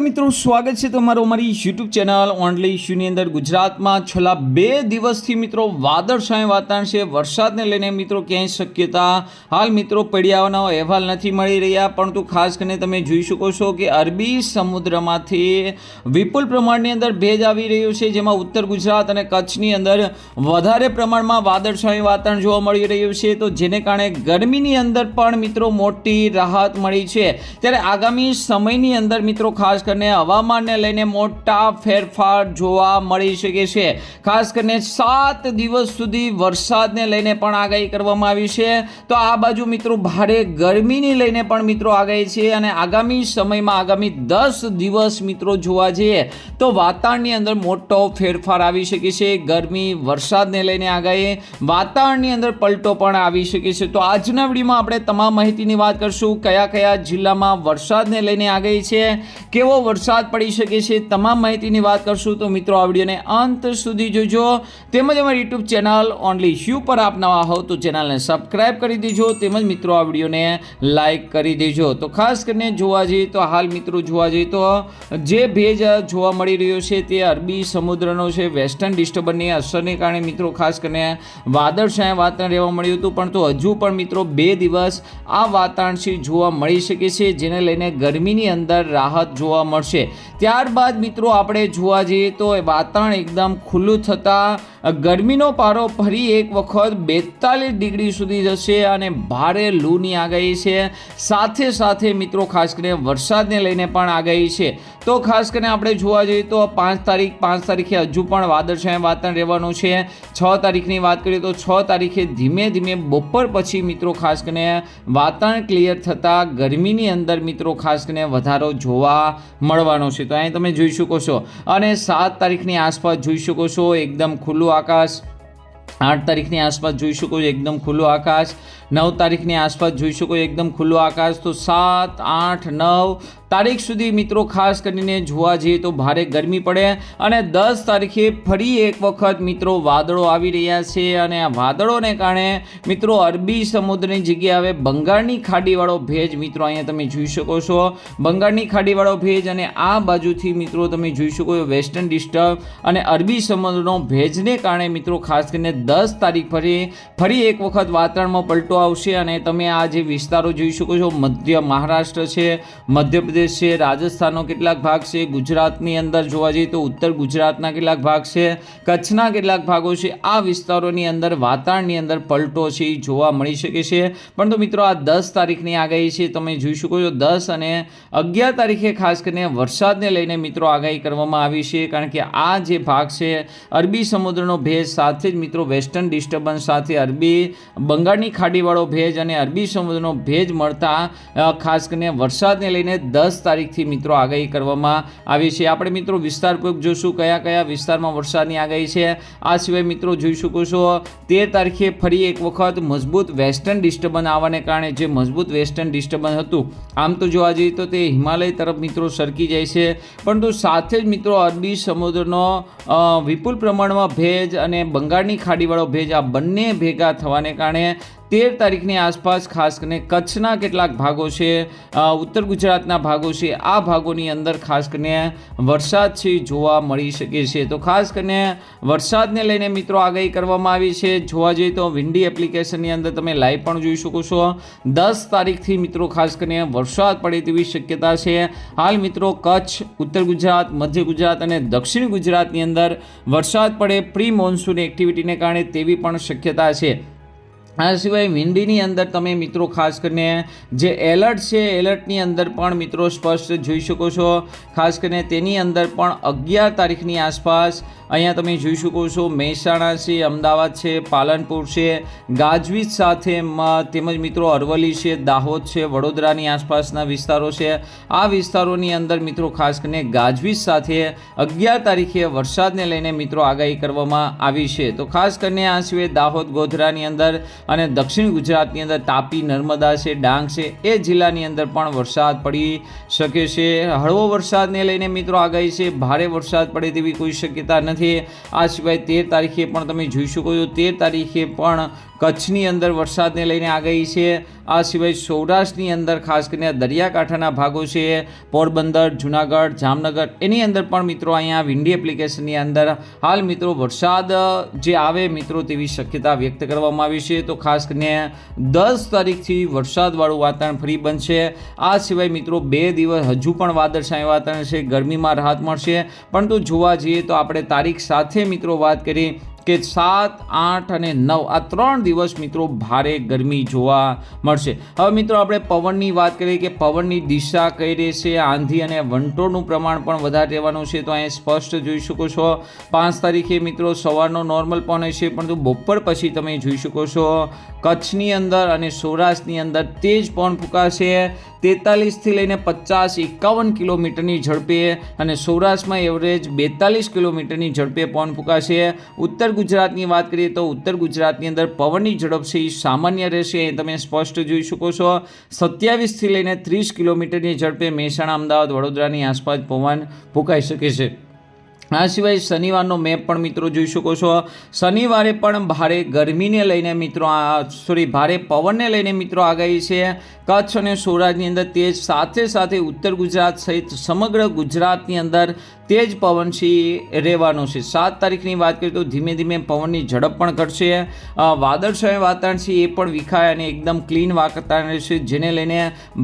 મિત્રો, સ્વાગત છે તમારું અમારી યુટ્યુબ ચેનલ ઓનલી ઇશ્યુની અંદર. ગુજરાતમાં છેલ્લા બે દિવસથી મિત્રો વાદળછાયું વાતાવરણ છે. વરસાદને લઈને મિત્રો ક્યાંય શક્યતા હાલ મિત્રો પડ્યાનો અહેવાલ નથી મળી રહ્યા. પરંતુ ખાસ કરીને તમે જોઈ શકો છો કે અરબી સમુદ્રમાંથી વિપુલ પ્રમાણની અંદર ભેજ આવી રહ્યો છે, જેમાં ઉત્તર ગુજરાત અને કચ્છની અંદર વધારે પ્રમાણમાં વાદળછાયું વાતાવરણ જોવા મળી રહ્યું છે. તો જેને કારણે ગરમીની અંદર પણ મિત્રો મોટી રાહત મળી છે. ત્યારે આગામી સમયની અંદર મિત્રો ખાસ કરીને હવામાનને લઈને મોટા ફેરફાર જોવા મળી શકે છે. ખાસ કરીને સાત દિવસ સુધી વરસાદને લઈને પણ આગાહી કરવામાં આવી છે. તો આ બાજુ મિત્રો ભારે ગરમીની લઈને પણ મિત્રો આગાહી છે અને આગામી સમયમાં આગામી દસ દિવસ મિત્રો જોવા જઈએ તો વાતાવરણની અંદર મોટો ફેરફાર આવી શકે છે. ગરમી, વરસાદને લઈને આગાહી, વાતાવરણની અંદર પલટો પણ આવી શકે છે. તો આજના વિડીયોમાં આપણે તમામ માહિતીની વાત કરશું. કયા કયા જિલ્લામાં વરસાદને લઈને આગાહી છે? કેવો વરસાદ પડી શકે છે તમામ માહિતીની વાત કરશું. તો મિત્રો, આ વિડીયોને અંત સુધી જોજો. તેમજ અમારી યુટ્યુબ ચેનલ ઓનલી શ્યુ પર આપ નવા હો તો ચેનલને સબસ્ક્રાઇબ કરી દેજો. તેમજ મિત્રો, આ વિડીયોને લાઇક કરી દેજો. તો ખાસ કરીને જોવા જઈએ તો, હાલ મિત્રો, જોવા જઈએ તો જે ભેજ જોવા મળી રહ્યો છે તે અરબી સમુદ્રનો છે. વેસ્ટર્ન ડિસ્ટર્બન્સની અસરને કારણે મિત્રો, ખાસ કરીને વાદળછાયા વાતાવરણ રહેવા મળ્યું હતું. પણ તો હજુ પણ મિત્રો, બે દિવસ આ વાતાવરણ જોવા મળી શકે છે, જેને લઈને ગરમીની અંદર રાહત જોવા મળશે. ત્યારબાદ મિત્રો આપણે જોવા જઈએ તો વાતાવરણ એકદમ ખુલ્લું થતાં ગરમીનો પારો ફરી એક વખત બેતાલીસ ડિગ્રી સુધી જશે અને ભારે લૂની આગાહી છે. સાથે સાથે મિત્રો, ખાસ કરીને વરસાદને લઈને પણ આગાહી છે. તો ખાસ કરીને આપણે જોવા જઈએ તો પાંચ તારીખ, પાંચ તારીખે હજુ પણ વાદળછાયા વાતાવરણ રહેવાનું છે. છ તારીખની વાત કરીએ તો છ તારીખે ધીમે ધીમે બપોર પછી મિત્રો, ખાસ કરીને વાતાવરણ ક્લિયર થતાં ગરમીની અંદર મિત્રો, ખાસ કરીને વધારો જોવા મળવાનો છે. તો અહીં તમે જોઈ શકો છો. અને સાત તારીખની આસપાસ જોઈ શકો છો, એકદમ ખુલ્લું આકાશ. આઠ તારીખની આસપાસ જોઈ શકો એકદમ ખુલ્લું આકાશ. નવ તારીખની આસપાસ જોઈ શકો એકદમ ખુલ્લું આકાશ. તો સાત, આઠ, નવ તારીખ સુધી મિત્રો ખાસ કરીને જોવા જઈએ તો ભારે ગરમી પડે અને દસ તારીખે ફરી એક વખત મિત્રો વાદળો આવી રહ્યા છે અને આ વાદળોને કારણે મિત્રો અરબી સમુદ્રની જગ્યાએ હવે બંગાળની ખાડીવાળો ભેજ મિત્રો અહીંયા તમે જોઈ શકો છો. બંગાળની ખાડીવાળો ભેજ અને આ બાજુથી મિત્રો તમે જોઈ શકો છો વેસ્ટર્ન ડિસ્ટર્બ અને અરબી સમુદ્રનો ભેજને કારણે મિત્રો ખાસ કરીને દસ તારીખ ફરી ફરી એક વખત વાતાવરણમાં પલટો આવશે અને તમે આ જે વિસ્તારો જોઈ શકો છો, મધ્ય મહારાષ્ટ્ર છે, મધ્યપ્રદેશ છે, રાજસ્થાનનો કેટલાક ભાગ છે, ગુજરાતની અંદર જોવા જઈએ તો ઉત્તર ગુજરાતના કેટલાક ભાગ છે, કચ્છના કેટલાક ભાગો છે, આ વિસ્તારોની અંદર વાતાવરણની અંદર પલટો છે, એ જોવા મળી શકે છે. પરંતુ મિત્રો, આ દસ તારીખની આગાહી છે, તમે જોઈ શકો છો, દસ અને અગિયાર તારીખે ખાસ કરીને વરસાદને લઈને મિત્રો આગાહી કરવામાં આવી છે, કારણ કે આ જે ભાગ છે, અરબી સમુદ્રનો ભેજ સાથે જ મિત્રો, વેસ્ટર્ન ડિસ્ટર્બન્સ સાથે અરબી બંગાળની ખાડીવાળો ભેજ અને અરબી સમુદ્રનો ભેજ મળતા ખાસ કરીને વરસાદને લઈને દસ તારીખથી મિત્રો આગાહી કરવામાં આવી છે. આપણે મિત્રો વિસ્તારપૂર્વક જોઈશું કયા કયા વિસ્તારમાં વરસાદની આગાહી છે, આ સિવાય મિત્રો જોઈ શકો છો, તેર તારીખે ફરી એક વખત મજબૂત વેસ્ટર્ન ડિસ્ટર્બન્સ આવવાને કારણે જે મજબૂત વેસ્ટર્ન ડિસ્ટર્બન્સ હતું, આમ તો જોવા જઈએ તો તે હિમાલય તરફ મિત્રો સરકી જાય છે. પરંતુ સાથે જ મિત્રો અરબી સમુદ્રનો વિપુલ પ્રમાણમાં ભેજ અને બંગાળની ખાડીવાળો ભેજ આ બંને ભેગા થવાને કારણે તેર તારીખની આસપાસ ખાસ કરીને કચ્છના કેટલાક ભાગો છે ઉત્તર ગુજરાતના ભાગો છે, આ ભાગોની અંદર ખાસ કરીને વરસાદ છે જોવા મળી શકે છે. તો ખાસ કરીને વરસાદને લઈને મિત્રો આગાહી કરવામાં આવી છે. જોવા જઈએ તો વિન્ડી એપ્લિકેશનની અંદર તમે લાઈવ પણ જોઈ શકો છો. દસ તારીખથી મિત્રો ખાસ કરીને વરસાદ પડે તેવી શક્યતા છે. હાલ મિત્રો કચ્છ, ઉત્તર ગુજરાત, મધ્ય ગુજરાત અને દક્ષિણ ગુજરાતની અંદર વરસાદ પડે પ્રી મોન્સૂન એક્ટિવિટીને કારણે તેવી પણ શક્યતા છે. આ સિવાય વિંડીની અંદર તમે મિત્રો ખાસ કરીને જે એલર્ટ છે, એલર્ટની અંદર પણ મિત્રો સ્પષ્ટ જોઈ શકો છો. ખાસ કરીને તેની અંદર પણ અગિયાર તારીખની આસપાસ અહીંયા તમે જોઈ શકો છો, મહેસાણા છે, અમદાવાદ છે, પાલનપુર છે, ગાજવીજ સાથે તેમજ મિત્રો અરવલ્લી છે, દાહોદ છે, વડોદરાની આસપાસના વિસ્તારો છે. આ વિસ્તારોની અંદર મિત્રો ખાસ કરીને ગાજવીજ સાથે અગિયાર તારીખે વરસાદને લઈને મિત્રો આગાહી કરવામાં આવી છે. તો ખાસ કરીને આ સિવાય દાહોદ ગોધરાની અંદર અને દક્ષિણ ગુજરાતની અંદર તાપી, નર્મદા છે, ડાંગ છે, એ જિલ્લાની અંદર પણ વરસાદ પડી શકે છે. હળવો વરસાદને લઈને મિત્રો આગાહી છે, ભારે વરસાદ પડે તેવી કોઈ શક્યતા નથી. આ સિવાય તેર તારીખે પણ તમે જોઈ શકો છો, તેર તારીખે પણ કચ્છની અંદર વરસાદને લઈને આગાહી છે. આ સિવાય સૌરાષ્ટ્રની અંદર ખાસ કરીને દરિયાકાંઠાના ભાગો છે, પોરબંદર, જુનાગઢ, જામનગર, એની અંદર પણ મિત્રો અહીંયા વિન્ડી એપ્લિકેશનની અંદર હાલ મિત્રો વરસાદ જે આવે મિત્રો તેવી શક્યતા વ્યક્ત કરવામાં આવી છે. તો ખાસ કરીને દસ તારીખથી વરસાદવાળું વાતાવરણ ફરી બનશે. આ સિવાય મિત્રો બે દિવસ હજુ પણ વાદળછાયું વાતાવરણ છે, ગરમીમાં રાહત મળશે. પરંતુ જોવા જઈએ તો આપણે તારીખ સાથે મિત્રો વાત કરી કે સાત, આઠ અને નવ આ ત્રણ દિવસ મિત્રો ભારે ગરમી જોવા મળશે. હવે મિત્રો આપણે પવનની વાત કરીએ કે પવનની દિશા કઈ રહેશે? આંધી અને વંટોળનું પ્રમાણ પણ વધારે રહેવાનું છે તો અહીંયા સ્પષ્ટ જોઈ શકો છો. પાંચ તારીખે મિત્રો સવારનો નોર્મલ પવન હશે, પરંતુ બપોર પછી તમે જોઈ શકો છો કચ્છની અંદર અને સૌરાષ્ટ્રની અંદર તેજ પવન ફૂંકાશે. તેતાલીસથી લઈને પચાસ, એકાવન કિલોમીટરની ઝડપે અને સૌરાષ્ટ્રમાં એવરેજ બેતાલીસ કિલોમીટરની ઝડપે પવન ફૂંકાશે. ઉત્તર ગુજરાતની વાત કરીએ તો ઉત્તર ગુજરાતની અંદર પવનની ઝડપ છે એ સામાન્ય રહેશે. એ તમે સ્પષ્ટ જોઈ શકો છો. સત્યાવીસથી લઈને ત્રીસ કિલોમીટરની ઝડપે મહેસાણા, અમદાવાદ, વડોદરાની આસપાસ પવન ફૂંકાઈ શકે છે. આ સિવાય શનિવારનો મેપ પણ મિત્રો જોઈ શકો છો. શનિવારે પણ ભારે ગરમીને લઈને મિત્રો આ સોરી ભારે પવનને લઈને મિત્રો આગાહી છે. કચ્છ અને સૌરાષ્ટ્રની અંદર તેજ સાથે સાથે ઉત્તર ગુજરાત સહિત સમગ્ર ગુજરાતની અંદર તેજ પવન છે રહેવાનો છે. સાત તારીખની વાત કરીએ તો ધીમે ધીમે પવનની ઝડપ પણ ઘટશે. વાદળછાયું વાતાવરણ છે, એ પણ વિખાય અને એકદમ ક્લીન વાતાવરણ રહેશે, જેને લઈને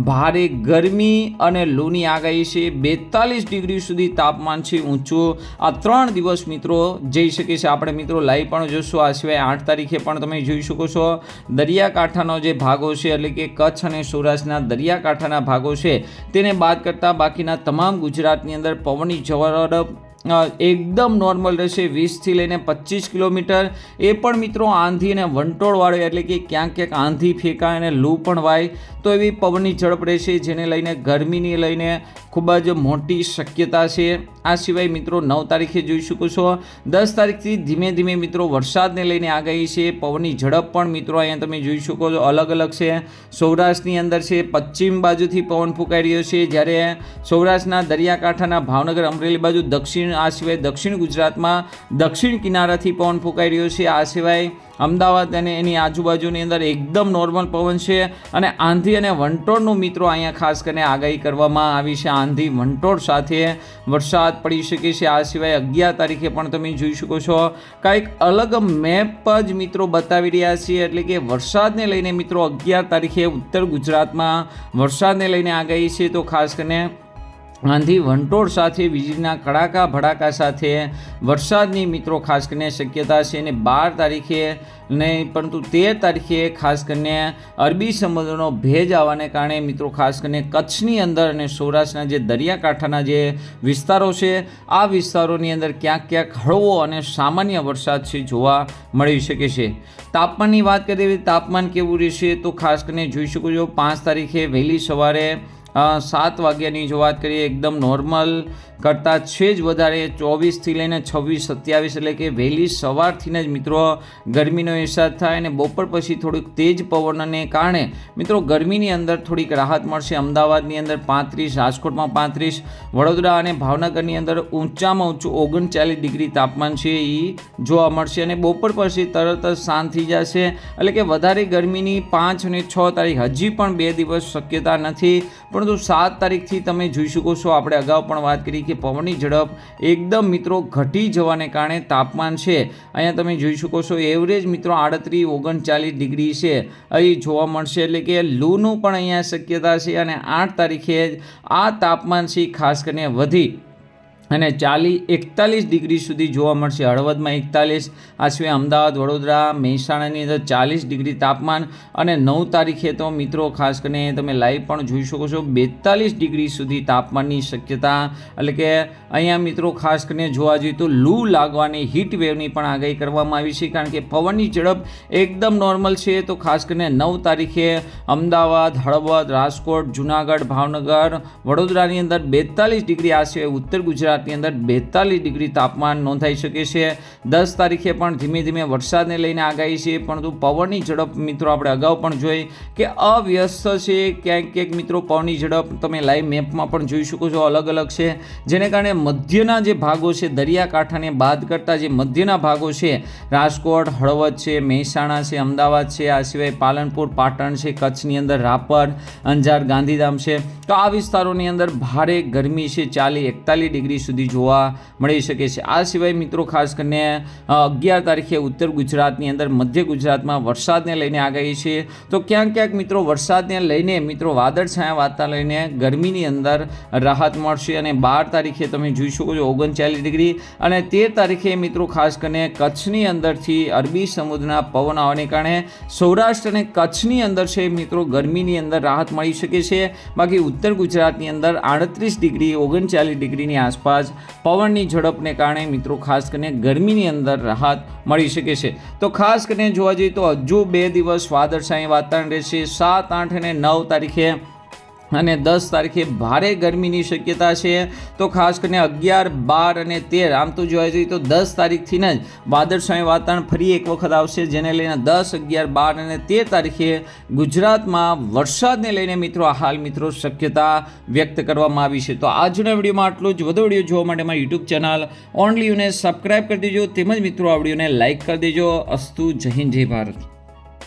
ભારે ગરમી અને લૂની આગાહી છે. બેતાલીસ ડિગ્રી સુધી તાપમાન છે ઊંચું આ ત્રણ દિવસ મિત્રો જઈ શકે છે. આપણે મિત્રો લાઈવ પણ જોશું. આ સિવાય આઠ તારીખે પણ તમે જોઈ શકો છો. દરિયાકાંઠાનો જે ભાગો છે, એટલે કે કચ્છ અને સૌરાષ્ટ્રના દરિયાકાંઠાના ભાગો છે, તેને બાદ કરતાં બાકીના તમામ ગુજરાતની અંદર પવનની ઝડપ એકદમ નોર્મલ રહેશે, વીસથી લઈને પચીસ કિલોમીટર. એ પણ મિત્રો આંધી અને વંટોળવાળો, એટલે કે ક્યાંક ક્યાંક આંધી ફેંકાય અને લૂ પણ વાય. તો એવી પવનની ઝડપ રહેશે, જેને લઈને ગરમીને લઈને ખૂબ જ મોટી શક્યતા છે. આ સિવાય મિત્રો નવ તારીખે જોઈ શકો છો. દસ તારીખથી ધીમે ધીમે મિત્રો વરસાદને લઈને આગાહી છે. પવનની ઝડપ પણ મિત્રો અહીંયા તમે જોઈ શકો છો, અલગ અલગ છે. સૌરાષ્ટ્રની અંદર છે, પશ્ચિમ બાજુથી પવન ફૂંકાઈ રહ્યો છે. જ્યારે સૌરાષ્ટ્રના દરિયાકાંઠાના ભાવનગર અમરેલી બાજુ, દક્ષિણ આ સિવાય દક્ષિણ ગુજરાતમાં દક્ષિણ કિનારાથી પવન ફૂંકાઈ રહ્યો છે. આ સિવાય અમદાવાદ અને એની આજુબાજુની અંદર એકદમ નોર્મલ પવન છે અને આંધી અને વંટોળનું મિત્રો અહીંયા ખાસ કરીને આગાહી કરવામાં આવી છે. આંધી, વંટોળ સાથે વરસાદ પડી શકે છે. આ સિવાય અગિયાર તારીખે પણ તમે જોઈ શકો છો, કાંઈક અલગ મેપ જ મિત્રો બતાવી રહ્યા છીએ એટલે કે વરસાદને લઈને મિત્રો અગિયાર તારીખે ઉત્તર ગુજરાતમાં વરસાદને લઈને આગાહી છે. તો ખાસ કરીને આંધી વંટોળ સાથે, વીજળીના કડાકા ભડાકા સાથે, વરસાદની મિત્રો ખાસ કરીને શક્યતા છે અને બાર તારીખે નહીં, પરંતુ તેર તારીખે ખાસ કરીને અરબી સમુદ્રનો ભેજ આવવાને કારણે મિત્રો ખાસ કરીને કચ્છની અંદર અને સૌરાષ્ટ્રના જે દરિયાકાંઠાના જે વિસ્તારો છે, આ વિસ્તારોની અંદર ક્યાંક ક્યાંક હળવો અને સામાન્ય વરસાદ છે જોવા મળી શકે છે. તાપમાનની વાત કરીએ તાપમાન કેવું રહેશે તો ખાસ કરીને જોઈ શકો છો પાંચ તારીખે વહેલી સવારે સાત વાગ્યાની જો વાત કરીએ, એકદમ નોર્મલ કરતાં છે જ વધારે. ચોવીસથી લઈને છવ્વીસ, સત્યાવીસ એટલે કે વહેલી સવારથી જ મિત્રો ગરમીનો અહેસાસ થાય અને બપોર પછી થોડુંક તેજ પવનને કારણે મિત્રો ગરમીની અંદર થોડીક રાહત મળશે. અમદાવાદની અંદર પાંત્રીસ, રાજકોટમાં પાંત્રીસ, વડોદરા અને ભાવનગરની અંદર ઊંચામાં ઊંચું ઓગણચાલીસ ડિગ્રી તાપમાન છે એ જોવા મળશે અને બપોર પછી તરત જ શાંત થઈ જશે. એટલે કે વધારે ગરમીની પાંચ અને છ તારીખ હજી પણ બે દિવસ શક્યતા નથી. પરંતુ સાત તારીખથી તમે જોઈ શકો છો, આપણે અગાઉ પણ વાત કરી કે પવનની ઝડપ એકદમ મિત્રો ઘટી જવાને કારણે તાપમાન છે. અહીંયા તમે જોઈ શકો છો એવરેજ મિત્રો આડત્રીસ, ઓગણચાલીસ ડિગ્રી છે. અહીં જોવા મળશે એટલે કે લૂનું પણ અહીંયા શક્યતા છે અને આઠ તારીખે આ તાપમાન છે, ખાસ કરીને વધી. અને ચાલી એકતાલીસ ડિગ્રી સુધી જોવા મળશે. હળવદમાં એકતાલીસ, આ સિવાય અમદાવાદ, વડોદરા, મહેસાણાની અંદર ચાલીસ ડિગ્રી તાપમાન અને નવ તારીખે તો મિત્રો, ખાસ કરીને તમે લાઈવ પણ જોઈ શકો છો, બેતાલીસ ડિગ્રી સુધી તાપમાનની શક્યતા. એટલે કે અહીંયા મિત્રો, ખાસ કરીને જોવા જોઈએ તો લૂ લાગવાની હીટ વેવની પણ આગાહી કરવામાં આવી છે, કારણ કે પવનની ઝડપ એકદમ નોર્મલ છે. તો ખાસ કરીને નવ તારીખે અમદાવાદ, હળવદ, રાજકોટ, જુનાગઢ, ભાવનગર, વડોદરાની અંદર બેતાલીસ ડિગ્રી આ સિવાય ઉત્તર ગુજરાત ગુજરાતની અંદર બેતાલીસ ડિગ્રી તાપમાન નોંધાઈ શકે છે. દસ તારીખે પણ ધીમે ધીમે વરસાદને લઈને આગાહી છે. પરંતુ પવનની ઝડપ મિત્રો આપણે અગાઉ પણ જોઈ કે અવ્યસ્ત છે. ક્યાંક ક્યાંક મિત્રો પવનની ઝડપ તમે લાઈવ મેપમાં પણ જોઈ શકો છો. અલગ અલગ છે. જેને કારણે મધ્યના જે ભાગો છે, દરિયાકાંઠાને બાદ કરતા જે મધ્યના ભાગો છે, રાજકોટ, હળવદ છે, મહેસાણા છે, અમદાવાદ છે, આ સિવાય પાલનપુર, પાટણ છે, કચ્છની અંદર રાપર, અંજાર, ગાંધીધામ છે. તો આ વિસ્તારોની અંદર ભારે ગરમી છે. ચાલી એકતાલીસ ડિગ્રી સુધી જોવા મળી શકે છે. આ સિવાય મિત્રો ખાસ કરીને અગિયાર તારીખે ઉત્તર ગુજરાતની અંદર મધ્ય ગુજરાતમાં વરસાદને લઈને આગાહી છે. તો ક્યાંક ક્યાંક મિત્રો વરસાદને લઈને મિત્રો વાદળછાયા વાતાવરણ લઈને ગરમીની અંદર રાહત મળશે અને બાર તારીખે તમે જોઈ શકો છો ઓગણચાલીસ ડિગ્રી અને તેર તારીખે મિત્રો ખાસ કરીને કચ્છની અંદરથી અરબી સમુદ્રના પવન આવવાને કારણે સૌરાષ્ટ્ર અને કચ્છની અંદર છે મિત્રો ગરમીની અંદર રાહત મળી શકે છે. બાકી ઉત્તર ગુજરાતની અંદર આડત્રીસ ડિગ્રી, ઓગણચાલીસ ડિગ્રીની આસપાસ પવનની ઝડપને કારણે મિત્રો ખાસ કરીને ગરમીની અંદર રાહત મળી શકે છે. તો ખાસ કરીને જોવા જઈએ તો હજુ બે દિવસ વાદળછાયું વાતાવરણ રહેશે. સાત, આઠ અને નવ તારીખે અને દસ તારીખે ભારે ગરમીની શક્યતા છે. તો ખાસ કરીને અગિયાર, બાર અને તેર આમ તો જોવા જઈએ તો દસ તારીખથી જ વાદળછાયું વાતાવરણ ફરી એક વખત આવશે, જેને લઈને દસ, અગિયાર, બાર અને તેર તારીખે ગુજરાતમાં વરસાદને લઈને મિત્રો હાલ મિત્રો શક્યતા વ્યક્ત કરવામાં આવી છે. તો આજના વિડીયોમાં આટલું જ. વધુ વીડિયો જોવા માટે મારી યુટ્યુબ ચેનલ ઓનલી યુને સબસ્ક્રાઈબ કરી દેજો. તેમજ મિત્રો આ વિડીયોને લાઇક કરી દેજો. અસ્તુ જય હિન્દ, જય ભારત.